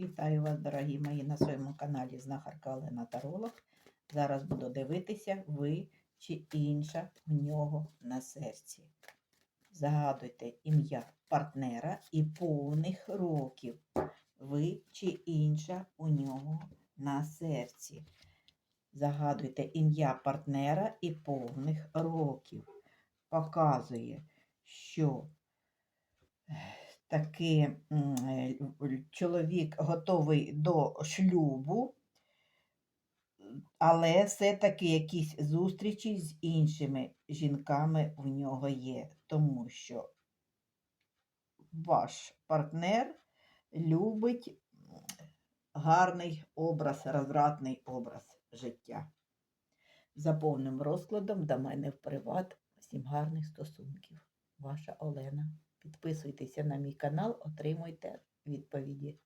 Вітаю вас, дорогі мої, на своєму каналі Знахарка Олена Таролог. Зараз буду дивитися, ви чи інша в нього на серці. Загадуйте ім'я партнера і повних років. Ви чи інша у нього на серці. Загадуйте ім'я партнера і повних років. Показує, що таки м, е, чоловік готовий до шлюбу, але все-таки якісь зустрічі з іншими жінками в нього є, тому що ваш партнер любить гарний образ, розвратний образ життя. За повним розкладом до мене в приват. Всім гарних стосунків. Ваша Олена. Підписуйтеся на мій канал, отримуйте відповіді